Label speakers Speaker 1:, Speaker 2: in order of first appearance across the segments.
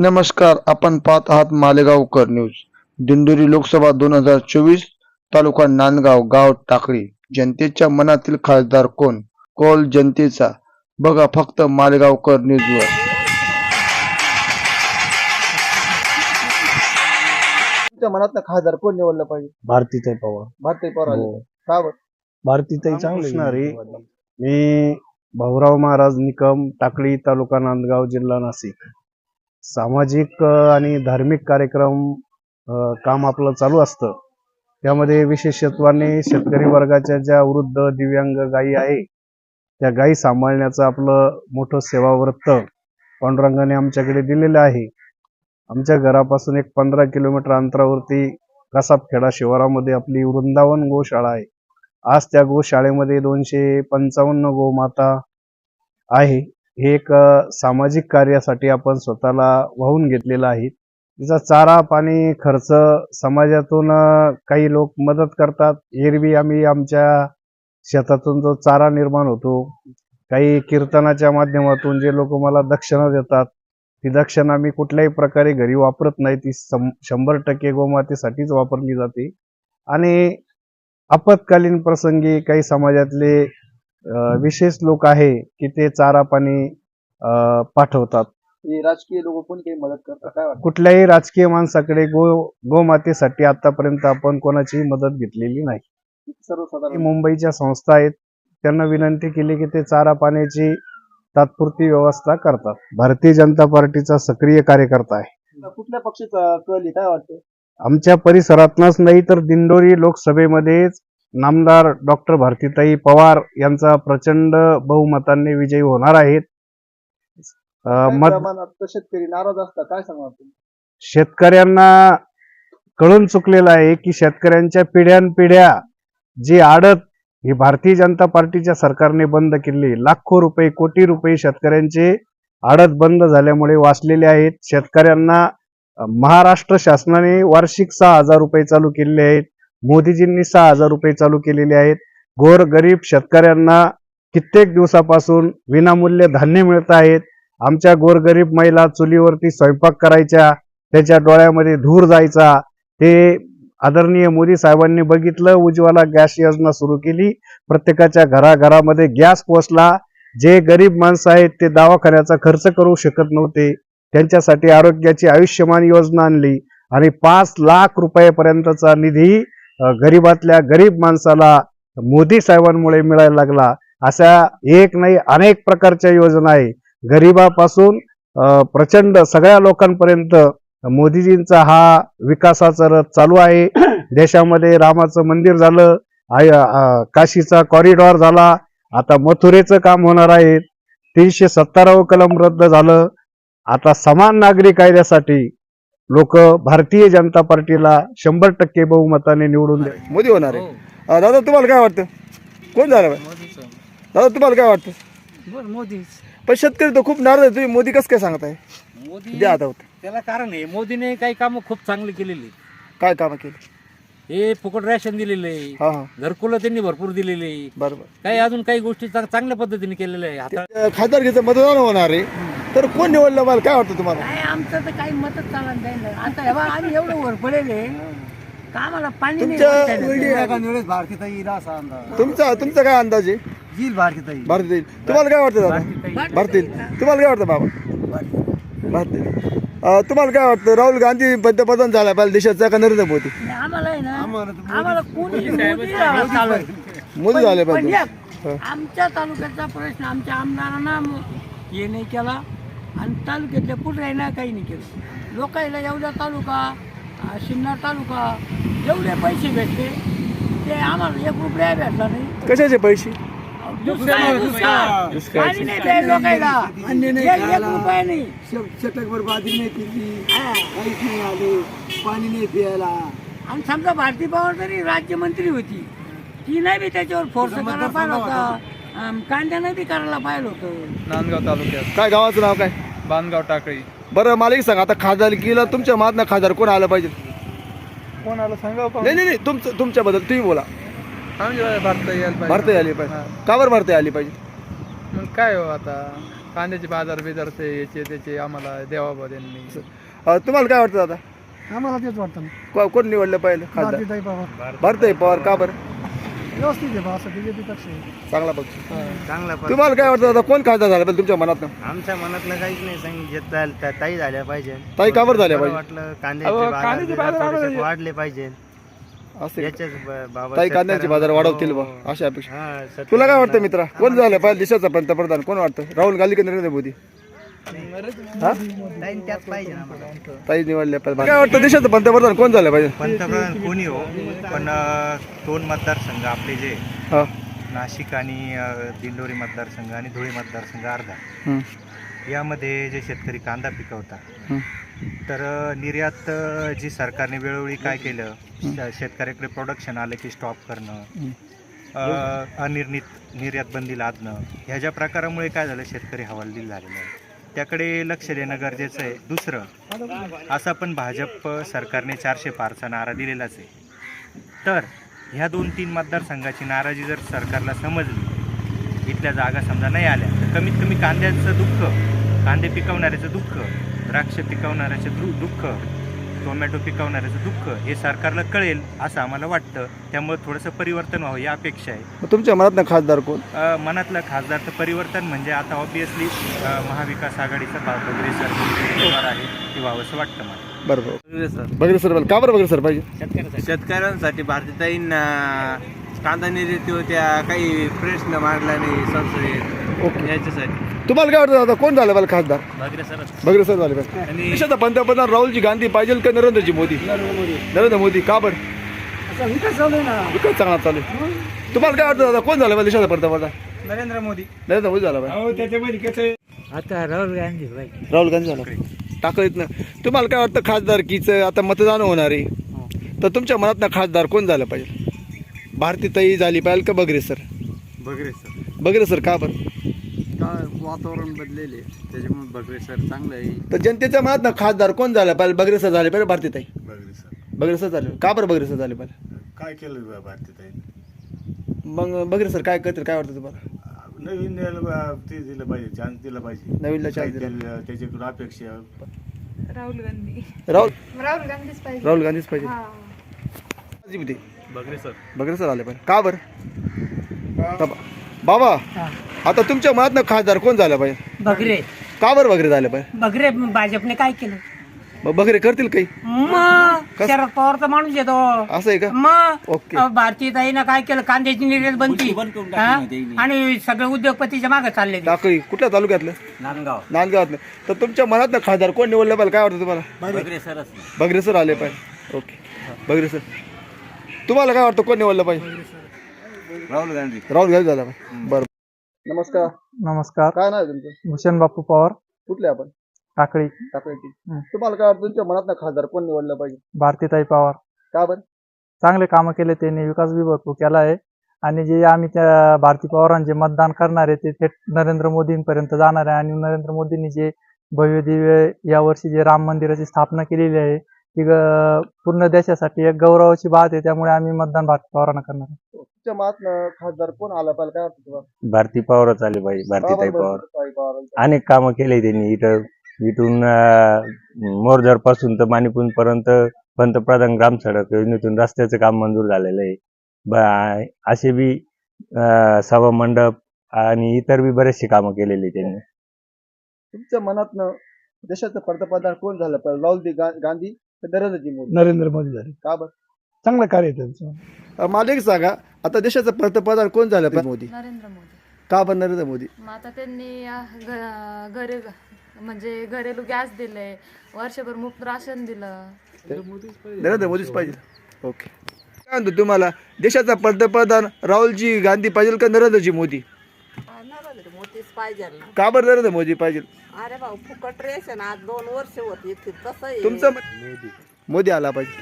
Speaker 1: नमस्कार आपण पाहत आहात मालेगावकर न्यूज. दिंडोरी लोकसभा दोन हजार चोवीस तालुका नांदगाव गाव टाकळी. जनतेच्या मनातील खासदार कोण? कौल जनतेचा. बघा फक्त मालेगावकर न्यूजवर. तुमच्या मनात खासदार कोण निवडलं पाहिजे?
Speaker 2: भारतीताई पवार.
Speaker 1: भारतीय पवार आले.
Speaker 2: हो.
Speaker 1: का बरं?
Speaker 2: भारतीताई चांगली असणारी मी भाऊराव महाराज निकम टाकळी तालुका नांदगाव जिल्हा नाशिक. सामाजिक आणि धार्मिक कार्यक्रम काम आपलं चालू असतं. त्यामध्ये विशेषत्वाने शेतकरी वर्गाच्या ज्या वृद्ध दिव्यांग गायी आहे त्या गायी सांभाळण्याचं आपलं मोठं सेवाव्रत पांडुरंगाने आमच्याकडे दिलेलं आहे. आमच्या घरापासून एक पंधरा किलोमीटर अंतरावरती कसाबखेडा शिवारामध्ये आपली वृंदावन गोशाळा आहे. आज त्या गोशाळेमध्ये दोनशे पंचावन्न गोमाता आहे. हे एक सामाजिक कार्यासाठी आपण स्वतःला वाहून घेतलेलं आहे. तिचा चारा पाणी खर्च समाजातून काही लोक मदत करतात. एरवी आम्ही आमच्या शेतातून जो चारा निर्माण होतो काही कीर्तनाच्या माध्यमातून जे लोक मला दक्षिणा देतात ती दक्षिणा मी कुठल्याही प्रकारे घरी वापरत नाही. ती सं- शंभर टक्के गोमातेसाठीच वापरली जाते. आणि आपत्कालीन प्रसंगी काही समाजातले विशेष लोक आहे की ते चारा पाणी पाठवतात.
Speaker 1: हे राजकीय लोक कोण काही मदत करतात? काय वाटतं?
Speaker 2: कुठल्याही राजकीय माणसाकडे गो गोमातेसाठी आतापर्यंत आपण कोणाची मदत घेतलेली नाही.
Speaker 1: सर्वसाधारण.
Speaker 2: मुंबईच्या संस्था आहेत. त्यांना विनंती केली की ते चारा पाण्याची तात्पुरती व्यवस्था करतात. भारतीय जनता पार्टीचा सक्रिय कार्यकर्ता आहे.
Speaker 1: कुठल्या पक्षाचा कल आहे? काय वाटतं?
Speaker 2: आमच्या परिसरातनच नाही तर दिंडोरी लोकसभेमध्येच नामदार डॉक्टर भारतीताई पवार यांचा प्रचंड बहुमतांनी विजयी होणार आहेत. मत
Speaker 1: शेतकरी नाराज असतात. काय तुम्ही?
Speaker 2: शेतकऱ्यांना कळून चुकलेलं आहे की शेतकऱ्यांच्या पिढ्यानपिढ्या जी आडत ही भारतीय जनता पार्टीच्या सरकारने बंद केली. लाखो रुपये कोटी रुपये शेतकऱ्यांचे आडत बंद झाल्यामुळे वाचलेले आहेत. शेतकऱ्यांना महाराष्ट्र शासनाने वार्षिक सहा हजार रुपये चालू केलेले आहेत. मोदीजींनी सहा हजार रुपये चालू केलेले आहेत. गोर गरीब शेतकऱ्यांना कित्येक दिवसापासून विनामूल्य धान्य मिळत आहेत. आमच्या गोरगरीब महिला चुलीवरती स्वयंपाक करायच्या त्याच्या डोळ्यामध्ये धूर जायचा. ते आदरणीय मोदी साहेबांनी बघितलं उज्ज्वला गॅस योजना सुरू केली. प्रत्येकाच्या घराघरामध्ये गॅस पोचला जे गरीब माणसं आहेत ते दवाखान्याचा खर्च करू शकत नव्हते. त्यांच्यासाठी आरोग्याची आयुष्यमान योजना आणली. आणि पाच लाख रुपयापर्यंतचा निधी गरीबातल्या गरीब माणसाला मोदी साहेबांमुळे मिळायला लागला अशा एक नाही अनेक प्रकारच्या योजना आहे. गरिबापासून प्रचंड सगळ्या लोकांपर्यंत मोदीजींचा हा विकासाचा रथ चालू आहे. देशामध्ये रामाचं मंदिर झालं आय- काशीचा कॉरिडॉर झाला आता मथुरेचं काम होणार आहे. तीनशे सत्तरावं कलम रद्द झालं. आता समान नागरी कायद्यासाठी लोक भारतीय जनता पार्टीला शंभर टक्के बहुमताने निवडून दे
Speaker 1: मोदी होणार आहे. दादा तुम्हाला काय वाटतं? कोण झालं? दादा तुम्हाला काय वाटतं?
Speaker 3: बर मोदीच.
Speaker 1: पण शेतकरी तर खूप नाराज आहे. तुम्ही मोदी कसं काय सांगताय?
Speaker 3: मोदी
Speaker 1: द्या आता होतं.
Speaker 3: त्याला कारण आहे मोदीने काही कामं खूप चांगली केलेली
Speaker 1: काय कामं केली?
Speaker 3: हे फुकट रॅशन दिलेलं आहे.
Speaker 1: हा हा.
Speaker 3: घरकुलं त्यांनी भरपूर दिलेले आहे.
Speaker 1: बरोबर.
Speaker 3: काही अजून काही गोष्टी चांग- चांगल्या पद्धतीने केलेल्या आहे आता
Speaker 1: अं, खासदारकीचं मतदान होणार आहे. तर कोण निवडलं मला? काय वाटतं तुम्हाला?
Speaker 4: काय आमचं तर काही मतच चालत नाही ना. आता हे बघा आम्ही एवढं वर पडेले का आम्हाला पाणी नाही
Speaker 1: तुमच्या
Speaker 4: वाटतं.
Speaker 1: तुमचा तुमचा काय अंदाज आहे? भारतीय तुम्हाला काय वाटतं दादा? भारतीय तुम्हाला काय वाटतं बाबा? भारतीय अं, तुम्हाला काय वाटतं? राहुल गांधी पंतप्रधान झाला पाहिजे देशाचा का नरेंद्र मोदी?
Speaker 4: आम्हाला आहे ना आम्हाला कोणी मोदी झाला चालत.
Speaker 1: मोदी झाले
Speaker 4: पण
Speaker 1: पाहिजे
Speaker 4: आमच्या तालुक्याचा प्रश्न आमच्या आमदारांना म- हे नाही केला आणि तालुक्यातल्या पुढे काही नाही केलं. लोकांना एवढा तालुका अं, सिन्नर तालुका एवढे पैसे भेटले ते आम्हाला एक रुपया भेटला नाही.
Speaker 1: कशाचे पैसे?
Speaker 4: दुष्काळ आहे, दुष्काळ. पाणी नाही एक एक रुपया हा.
Speaker 5: काहीच नाही आले. पाणी नाही प्यायला.
Speaker 4: आणि समजा भारती पवार तरी राज्यमंत्री होती. ती नाही बी त्याच्यावर फोर्स करायला पाहिलं होतं. अं, कांद्यानं बी करायला पाहिलं होतं.
Speaker 6: नांदगाव तालुक्यात.
Speaker 1: काय गावाचं नाव काय?
Speaker 6: बांधगाव टाकळी.
Speaker 1: बरं मला एक सांग. आता खासदारकीला तुमच्या महात्मा खासदार कोण आलं पाहिजे?
Speaker 6: कोणाला सांगा
Speaker 1: नाही नाही नाही. तुमचं तुमच्याबद्दल तुम्ही बोला.
Speaker 6: भारत यायला पाहिजे.
Speaker 1: भारतीय आली पाहिजे. का बरं भारतीय आली पाहिजे?
Speaker 6: मग काय हो आता? कांद्याचे बाजार बिजार ते याचे त्याचे आम्हाला बा त्यांनी.
Speaker 1: अ, तुम्हाला काय वाटतं दादा
Speaker 7: आम्हाला तेच वाटतं ना.
Speaker 1: को- कोण निवडलं पाहिलं? खासदार.
Speaker 7: भारतीताई पवार.
Speaker 1: भारताई पवार का बरं?
Speaker 7: व्यवस्थित आहे बा असं बीजेपी पक्ष आहे.
Speaker 1: चांगला पक्ष.
Speaker 8: चांगला पण
Speaker 1: तुम्हाला काय वाटतं कोण खासदार झाला पाहिजे तुमच्या मनात
Speaker 8: आमच्या मनातलं काहीच नाही सांगितलं ताई झाल्या पाहिजे.
Speaker 1: ताई का बरं झाल्या
Speaker 8: बरं
Speaker 1: पाहिजे?
Speaker 8: वाटलं कांद्याचे
Speaker 6: अहो,
Speaker 8: बाजार
Speaker 6: कांद्याचे
Speaker 8: बिजार
Speaker 6: बाजार
Speaker 8: थोडेसे
Speaker 6: वाढवले.
Speaker 8: वाढले पाहिजे. याच्याच ब- बाबत
Speaker 1: ताई कांद्याचे बाजार वाढवतील बा
Speaker 8: हो.
Speaker 1: अशा अपेक्षा.
Speaker 8: हा,
Speaker 1: तुला काय वाटतं मित्रा? कोण झालं पाहिजे देशाचा पंतप्रधान? कोण वाटतं? राहुल गांधी की नरेंद्र मोदी. हा?
Speaker 8: ताई त्यात पाहिजे ना आम्हाला.
Speaker 1: ताई निवडल्या पाहिजे काय वाटतं देशाचं पंतप्रधान कोण झालं पाहिजे
Speaker 9: पंतप्रधान कोणी हो पण अ, दोन मतदारसंघ आपले जे
Speaker 1: हा
Speaker 9: नाशिक आणि अ, दिंडोरी मतदारसंघ आणि धुळे मतदारसंघ अर्धा
Speaker 1: हम्म.
Speaker 9: यामध्ये जे शेतकरी कांदा पिकवतात
Speaker 1: हम्म.
Speaker 9: तर अ, निर्यात अ, जी सरकारने वेळोवेळी काय केलं श- शेतकऱ्याकडे प्रोडक्शन आलं की स्टॉप करणं अ, अनिर्णित निर्यात बंदी लादणं ह्या ज्या प्रकारामुळे काय झालं शेतकरी हवालदिल झालेला आहे त्याकडे लक्ष देणं गरजेचं आहे. दुसरं असा पण भाजप सरकारने चारशे पारचा नारा दिलेलाच आहे. तर ह्या दोन तीन मतदारसंघाची नाराजी जर सरकारला समजली इथल्या जागा समजा नाही आल्या तर कमीत कमी कांद्याचं दुःख कांदे पिकवणाऱ्याचं दुःख द्राक्ष पिकवणाऱ्याचं दु दुःख टोमॅटो पिकवणाऱ्याचं दुःख हे सरकारला कळेल असं आम्हाला वाटतं. त्यामुळे थोडंसं परिवर्तन व्हावं या अपेक्षा आहे.
Speaker 1: मग तुमच्या मनात खासदार कोण?
Speaker 9: अ, मनातलं खासदार तर परिवर्तन म्हणजे आता ऑब्विसली महाविकास आघाडीचा बा- बगरे सर उमेदवार आहे ते व्हावंसं वाटतं मला.
Speaker 1: बरोबर. बघितलं सर. का बरं बघितलं सर पाहिजे?
Speaker 8: शेतकऱ्यांसाठी भारतीताईंना कांदा निर्याती होत्या काही प्रश्न मांडला नाही संसदेत याच्यासाठी.
Speaker 1: तुम्हाला काय वाटतं दादा? कोण झालं पाहिजे खासदार?
Speaker 3: बगरे सरच.
Speaker 1: बघितलं सर झाले पाहिजे देशाचा पंतप्रधान राहुलजी गांधी पाहिजे का नरेंद्रजी मोदी? नरेंद्र मोदी. का बरं? विकास चांगला चालू आहे. तुम्हाला काय वाटतं दादा? कोण झालं पाहिजे देशाचा पंतप्रधान?
Speaker 6: नरेंद्र मोदी.
Speaker 1: नरेंद्र मोदी झाला पाहिजे.
Speaker 6: अहो त्याच्यामध्ये कसं
Speaker 3: आता राहुल गांधी भाई.
Speaker 1: राहुल गांधी झाला. टाकळीत ना. तुम्हाला काय वाटतं खासदारकीचं? आता मतदान होणार आहे. तर तुमच्या मनात ना खासदार कोण झालं पाहिजे? भारतीताई झाली पाहिजे का बगरे sir?
Speaker 8: Bagare sir.
Speaker 1: Bagare sir का बरं?
Speaker 8: काय वातावरण बदलेले त्याच्यामुळे बगरे सर चांगलं आहे.
Speaker 1: तर जनतेच्या मनात ना खासदार कोण झालं पाहिजे बगरे सर झाले पाहिजे भारतीताई
Speaker 10: बघले सर.
Speaker 1: बगरे सर झाले. का बरं बगरे सर झाले पाहिजे
Speaker 10: काय केलं बा भारतीत
Speaker 1: मग बगरे सर काय करतील? काय वाटतं तुम्हाला?
Speaker 10: नवीन याला ते दिलं पाहिजे चान्स दिला पाहिजे.
Speaker 1: नवीनला चान्स
Speaker 10: काही
Speaker 1: दिला.
Speaker 10: त्याला- त्याच्याकडून अपेक्षा.
Speaker 11: राहुल गांधी.
Speaker 1: राहुल
Speaker 11: राहुल गांधीच पाहिजे.
Speaker 1: राहुल गांधीच पाहिजे.
Speaker 11: हा.
Speaker 1: जी बगरे सर. बगरे सर आले पाहिजे का बरं? बाबा आता तुमच्या मनात ना खासदार कोण झालं पाहिजे?
Speaker 12: बगरे.
Speaker 1: का बरं बगरे झालं पाहिजे?
Speaker 12: बगरे भाजपने काय केलं?
Speaker 1: मग बगरे करतील काही?
Speaker 12: मग शरद पवारचा माणूस येतो.
Speaker 1: असं आहे का?
Speaker 12: मग
Speaker 1: ओके.
Speaker 12: भारतीताईनं काय केलं? कांद्याची निर्यात हा? आणि सगळे उद्योगपतीच्या मागे चालले.
Speaker 1: टाकळी. कुठल्या तालुक्यातलं?
Speaker 3: नांदगाव.
Speaker 1: नांदगावातलं. तर तुमच्या मनात ना खासदार कोण निवडलं पाहिजे? काय वाटतं तुम्हाला?
Speaker 3: बगरे सरच
Speaker 1: बगरे सर आले पाहिजे. ओके. बगरे सर. तुम्हाला काय वाटतं कोण निवडलं पाहिजे?
Speaker 8: राहुल गांधी.
Speaker 1: राहुल गांधी झाला पाहिजे. बरं. नमस्कार.
Speaker 7: नमस्कार.
Speaker 1: काय नाव आहे तुमचं?
Speaker 7: भूषण बापू पवार.
Speaker 1: कुठले आपण?
Speaker 7: टाकळी.
Speaker 1: टाकळीची. तुम्हाला काय वाटतं तुमच्या मनात ना खासदार कोण निवडलं पाहिजे?
Speaker 7: भारतीताई पवार.
Speaker 1: का बरं?
Speaker 7: चांगले कामं केले त्यांनी विकास बी भरपूर केला आहे. आणि जे आम्ही त्या भारती पवारांचे मतदान करणार आहे ते थेट नरेंद्र मोदींपर्यंत जाणार आहे. आणि नरेंद्र मोदींनी जे भव्य दिव्य यावर्षी जे राम मंदिराची स्थापना केलेली आहे ती ग- पूर्ण देशासाठी एक गौरवाची बात आहे त्यामुळे आम्ही मतदान भारती पवारांना करणार आहे.
Speaker 1: तुमच्या खासदार कोण आला पाहिजे? काय वाटतं तुम्हाला?
Speaker 13: भारती पवारच आले पाहिजे
Speaker 1: का
Speaker 13: भारतीताई पवार.
Speaker 1: पवार.
Speaker 13: अनेक कामं केले त्यांनी इथं. इथून मोरझरपासून तर माणिपूर पर्यंत पंतप्रधान ग्राम सडक योजनेतून रस्त्याचं काम मंजूर झालेलं आहे. ब- असे बी अं, सभा मंडप आणि इतर बी बरेचसे कामं केलेली त्यांनी.
Speaker 1: तुमच्या मनात ना देशाचं पंतप्रधान कोण झालं पाहिजे? राहुल गा- गांधी? का नरेंद्रजी मोदी
Speaker 7: नरेंद्र मोदी झाले.
Speaker 1: का बरं?
Speaker 7: चांगलं कार्य आहे त्यांचं.
Speaker 1: अं, मला एक सांगा आता देशाचं पंतप्रधान कोण झालं? पाहिजे मोदी.
Speaker 11: नरेंद्र मोदी.
Speaker 1: का बरं नरेंद्र मोदी?
Speaker 11: मग आता त्यांनी अ, घ- घरे म्हणजे घरेलू गॅस दिले वर्षभर मुक्त राशन दिलं.
Speaker 1: नरेंद्र मोदीच पाहिजे. ओके. काय म्हणतो तुम्हाला देशाचा पंतप्रधान राहुलजी गांधी पाहिजे का नरेंद्रजी मोदी?
Speaker 14: पाहिजे ना.
Speaker 1: का बरं नरेंद्र मोदी पाहिजे?
Speaker 14: अरे भाऊ फुकट रेशन आज दोन वर्ष होत तसं आहे.
Speaker 1: तुमचं मोदी. आला पाहिजे.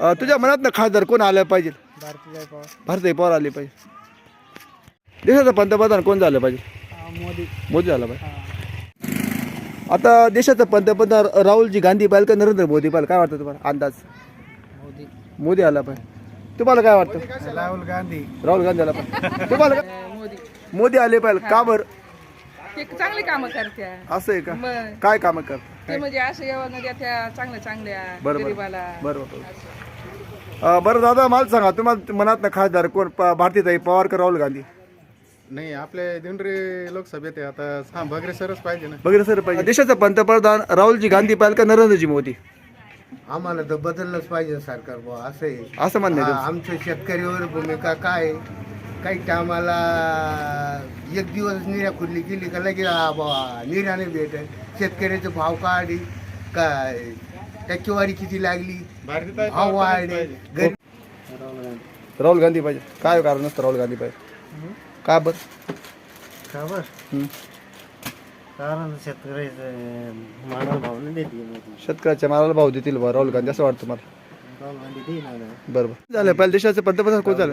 Speaker 1: अं, तुझ्या मनात ना खासदार कोण आलं पाहिजे? भारतीय पवार. आले पाहिजे. देशाचा पंतप्रधान कोण झालं पाहिजे?
Speaker 7: मोदी.
Speaker 1: मोदी झाला पाहिजे. आता देशाचं पंतप्रधान राहुलजी गांधी पाहिजे का नरेंद्र मोदी पाहिजे? काय वाटतं तुम्हाला अंदाज? मोदी. मोदी आला पाहिजे. तुम्हाला काय वाटतं?
Speaker 7: राहुल गांधी.
Speaker 1: राहुल गांधी आला पाहिजे. तुम्हाला काय मोदी. आले पाहिजे. का बरं?
Speaker 15: ते चांगले कामं करत्या.
Speaker 1: असं आहे का?
Speaker 15: मग
Speaker 1: काय कामं कर
Speaker 15: ते म्हणजे असं येऊन देत्या चांगल्या चांगल्या
Speaker 1: बरोबर.
Speaker 15: गरीबाला.
Speaker 1: बरोबर अं, बरं दादा मला सांगा तुम्हाला मनात खासदार कोण? प- भारतीताई पवार का राहुल गांधी?
Speaker 6: नाही आपल्या दिंडरी लोकसभेत आहे. आता हा भगरे सरच पाहिजे ना.
Speaker 1: वगैरे सर पाहिजे. देशाचा पंतप्रधान राहुलजी गांधी पाहिजे का नरेंद्रजी मोदी?
Speaker 5: आम्हाला तर बदललंच पाहिजे सरकार बुवा असं आहे.
Speaker 1: असं म्हणणं आहे
Speaker 5: हा,
Speaker 1: तुमचं.
Speaker 5: आमचं शेतकरीवर भूमिका काय आहे? काही टायमाला एक दिवस निर्या खुडली गेली का लगेच हा बुवा निर्याने भेटत. शेतकऱ्याचे भाव काढी. काय? टक्केवारी किती लागली? भाव वाढले गरीब
Speaker 1: राहुल गांधी पाहिजे. काय कारण नसतं राहुल गांधी पाहिजे? का बरं?
Speaker 5: का बरं?
Speaker 1: हं.
Speaker 5: कारण शेतकऱ्याचं मानव भाव नाही देते
Speaker 1: शेतकऱ्याच्या मालाला भाव देतील बा राहुल गांधी असं वाटतं मला. बरोबर. झालं पाहिजे देशाचे पंतप्रधान कोण झालं?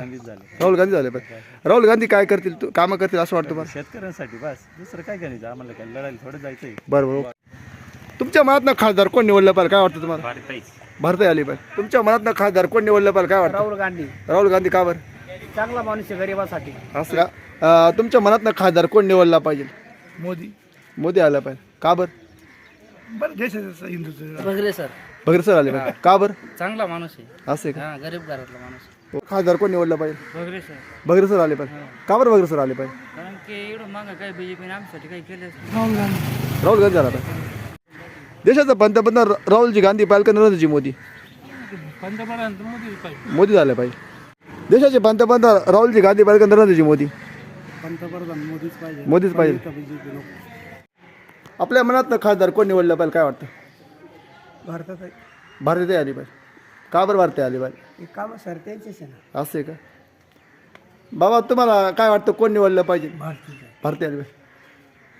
Speaker 1: राहुल गांधी झाले पाहिजे राहुल गांधी काय करतील? तू कामं करतील असं वाटतं मला
Speaker 13: शेतकऱ्यांसाठी बस. दुसरं काय करायचं? आम्हाला काय लढायला थोडं जायचंय.
Speaker 1: बरोबर तुमच्या मनात खासदार कोण निवडलं पाहिजे? काय वाटतं तुम्हाला? भारताई. आली पाहिजे. तुमच्या मनात खासदार कोण निवडलं पाहिजे? काय वाटतं?
Speaker 4: राहुल गांधी.
Speaker 1: राहुल गांधी का बरं?
Speaker 4: चांगला माणूस आहे गरिबासाठी.
Speaker 1: असं का? अं, तुमच्या मनात खासदार कोण निवडला पाहिजे?
Speaker 5: मोदी.
Speaker 1: मोदी आला पाहिजे. का बरं?
Speaker 5: बरं देशाचं हिंदूचं
Speaker 4: वगैरे सर.
Speaker 1: आले पाहिजे का बरं?
Speaker 4: चांगला माणूस आहे.
Speaker 1: असं का?
Speaker 4: हा गरीब घरातला माणूस
Speaker 1: खासदार कोण निवडला पाहिजे?
Speaker 4: वगैरे सर.
Speaker 1: भगरे सर आले पाहिजे. का बरं भगरे सर आले पाहिजे?
Speaker 4: कारण की एवढं मागं काय बीजेपीने आमच्यासाठी काही केलं
Speaker 1: राहुल गांधी. आला पाहिजे. देशाचा पंतप्रधान रा- राहुलजी गांधी पाहिजे का नरेंद्रजी मोदी.
Speaker 4: पंतप्रधान मोदी पाहिजे.
Speaker 1: मोदी झाले पाहिजे. देशाचे पंतप्रधान राहुलजी गांधी पाहिजे का नरेंद्रजी मोदी.
Speaker 5: पंतप्रधान मोदीच पाहिजे.
Speaker 1: मोदीच पाहिजे. आपल्या मनात खासदार कोण निवडलं पाहिजे काय वाटतं?
Speaker 5: भारतात
Speaker 1: भारतीय आली पाहिजे. का बरं भारतीय आली पाहिजे?
Speaker 5: काम सर त्यांचेच आहे ना.
Speaker 1: असं का? बाबा तुम्हाला काय वाटतं कोण निवडलं पाहिजे? भारतीय आली पाहिजे.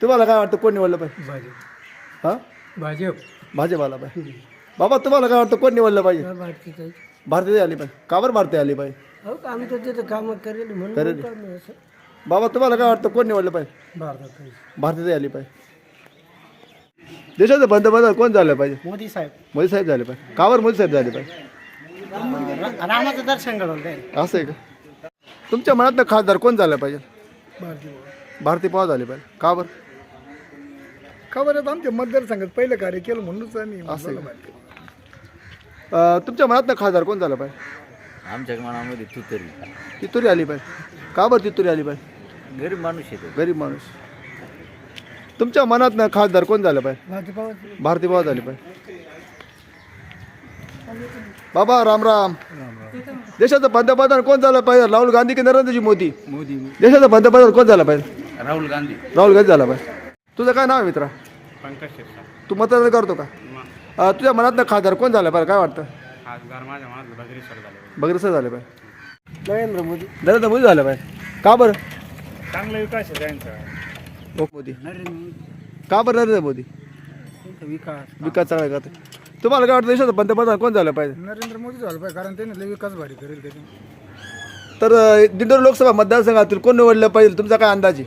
Speaker 1: तुम्हाला काय वाटतं कोण निवडलं पाहिजे?
Speaker 5: भाजप.
Speaker 1: हां?
Speaker 5: भाजप.
Speaker 1: भाजप आला पाहिजे. बाबा तुम्हाला काय वाटतं कोण निवडलं पाहिजे?
Speaker 5: भारतीय
Speaker 1: भारतीय आली पाहिजे. का बरं भारतीय आली पाहिजे?
Speaker 5: हो का आम्ही तर तिथं कामं करेल म्हणून
Speaker 1: करेल.
Speaker 5: कामं असं.
Speaker 1: बाबा तुम्हाला काय वाटतं कोण निवडलं पाहिजे?
Speaker 5: भारतात
Speaker 1: भारतीय आली पाहिजे. देशाचं पंतप्रधान कोण झालं पाहिजे?
Speaker 5: मोदी साहेब.
Speaker 1: मोदी साहेब झाले पाहिजे. का बरं मोदी साहेब झाले पाहिजे.
Speaker 5: रामाचं दर्शन घडवलं काय
Speaker 1: असं आहे का? तुमच्या मनात खासदार कोण झालं पाहिजे?
Speaker 5: भारतीय
Speaker 1: भारतीय पवार झाले पाहिजे. का बरं
Speaker 5: खबर आहे आमच्या मतदारसंघात पहिलं कार्य केलं म्हणूनच आम्ही
Speaker 1: असं आहे का? अं, तुमच्या मनात खासदार कोण झालं पाहिजे?
Speaker 3: आमच्या मनामध्ये तू तरी
Speaker 1: तितुरी आली पाहिजे. का बरं तितुरी आली पाहिजे.
Speaker 3: गरीब माणूस आहे
Speaker 1: गरीब माणूस. तुमच्या मनात खासदार कोण झालं पाहिजे?
Speaker 5: भारतीय
Speaker 1: पवार. झाले पाहिजे. बाबा राम राम. देशाचं पंतप्रधान कोण झालं पाहिजे? राहुल गांधी की नरेंद्रजी मोदी?
Speaker 3: मोदी.
Speaker 1: देशाचं पंतप्रधान कोण झालं पाहिजे?
Speaker 3: राहुल गांधी.
Speaker 1: राहुल गांधी झाला पाहिजे. तुझं काय नाव आहे मित्रा?
Speaker 6: पंकज
Speaker 1: तू मतदान करतो का? अं, तुझ्या मनात खासदार कोण झालं पाहिजे? काय वाटतं?
Speaker 6: खासदार माझ्या मनात भगरे सर झाले.
Speaker 1: बगरेसर झाले पाहिजे.
Speaker 5: नरेंद्र मोदी.
Speaker 1: नरेंद्र मोदी झालं पाहिजे. का बरं?
Speaker 6: चांगला विकास आहे त्यांचा.
Speaker 1: मोदी. का बरं नरेंद्र मोदी?
Speaker 5: विकास.
Speaker 1: विकास चांगला करते तुम्हाला काय वाटतं देशाचं पंतप्रधान कोण झालं पाहिजे?
Speaker 5: नरेंद्र मोदी झालं पाहिजे कारण त्याने लय विकास भारी करेल
Speaker 1: तर अं, दिंडोरी लोकसभा मतदारसंघातील कोण निवडलं पाहिजे? तुमचा काय अंदाज आहे?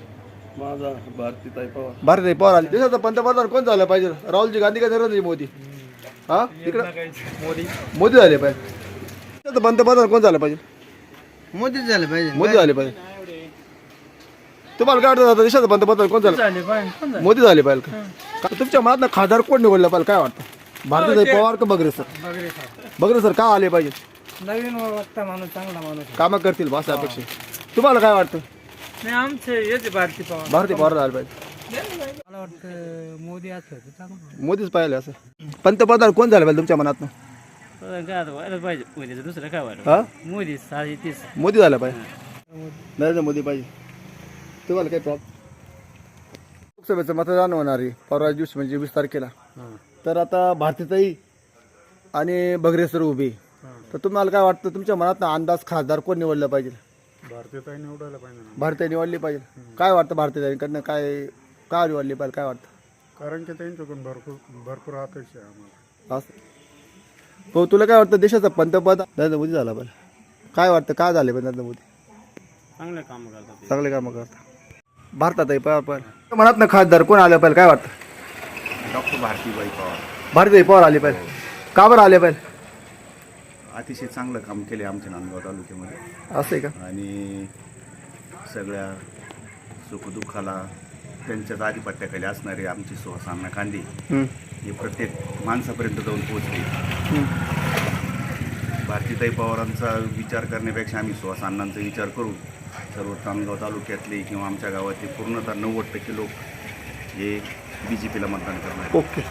Speaker 16: माझा भारतीय पवार.
Speaker 1: भारतीय पवार आले. देशाचं पंतप्रधान कोण झालं पाहिजे? राहुलजी गांधी का नरेंद्रजी मोदी? हा? इकडं?
Speaker 6: मोदी.
Speaker 1: मोदी झाले पाहिजे. देशाचं पंतप्रधान कोण झालं पाहिजे?
Speaker 5: मोदीच झालं पाहिजे.
Speaker 1: मोदी झाले पाहिजे. तुम्हाला काय वाटतं देशाचं पंतप्रधान कोण झालं? मोदी झाले पाहिजे का? का तुमच्या मनात खासदार कोण निवडलं पाहिजे काय वाटतं? भारतीय पवार का बगरे सर? बगरे सर. का आले पाहिजे?
Speaker 5: नवीन माणूस चांगला माणूस
Speaker 1: कामं करतील बस अपेक्षा तुम्हाला काय वाटतं?
Speaker 4: नाही आमचे येते भारती पवार.
Speaker 1: भारतीय पवार झाले पाहिजे.
Speaker 4: मला वाटतं मोदी असं होतं चांगलं
Speaker 1: मोदीच पाहिलं असं. पंतप्रधान कोण झालं पाहिजे तुमच्या मनात
Speaker 3: काय आता व्हायला पाहिजे मोदीचं दुसरं काय व्हायला?
Speaker 1: हा?
Speaker 3: मोदी तीस
Speaker 1: मोदी झाला पाहिजे. नरेंद्र मोदी पाहिजे. तुम्हाला काय प्रॉब्लेम लोकसभेचं मतदान होणार आहे परवा दिवशी म्हणजे वीस तारखेला. तर आता भारतीताई आणि बगरेसर उभे. तर तुम्हाला काय वाटतं? तुमच्या मनात अंदाज खासदार कोण निवडलं पाहिजे?
Speaker 6: भारतीय निवडायला पाहिजे
Speaker 1: भारतीय निवडली पाहिजे. काय वाटतं भारतीताईकडनं? काय का निवडली पाहिजे? काय वाटतं?
Speaker 6: कारण की त्यांच्याकडून भरपूर भरपूर अपेक्षा आहे आम्हाला.
Speaker 1: असं. भाऊ तुला काय वाटतं? देशाचा पंतप्रधान नरेंद्र मोदी झाला पाहिजे काय वाटतं? काय झाले पाहिजे नरेंद्र मोदी?
Speaker 6: चांगले काम करतात
Speaker 1: चांगले कामं करतात. भारतात आहे पण मनात खासदार कोण आलं पाहिजे काय वाटतं?
Speaker 16: डॉक्टर भारतीबाई पवार.
Speaker 1: भारतीय पवार आले पाहिजे. का बरं आले पाहिजे?
Speaker 16: अतिशय चांगलं काम केले आमच्या नांदगाव तालुक्यामध्ये.
Speaker 1: असं आहे का?
Speaker 16: आणि सगळ्या सुखदुःखाला त्यांच्याच आधिपत्याखाली असणारे आमची सुहास अण्णा कांदे
Speaker 1: हं,
Speaker 16: हे प्रत्येक माणसापर्यंत जाऊन पोहोचले. भारतीताई पवारांचा विचार करण्यापेक्षा आम्ही सुहास अण्णांचा विचार करू. सर्व तामगाव तालुक्यातले किंवा आमच्या गावातले पूर्णतः नव्वद टक्के लोक हे बी जे पीला मतदान करणार
Speaker 1: ओके.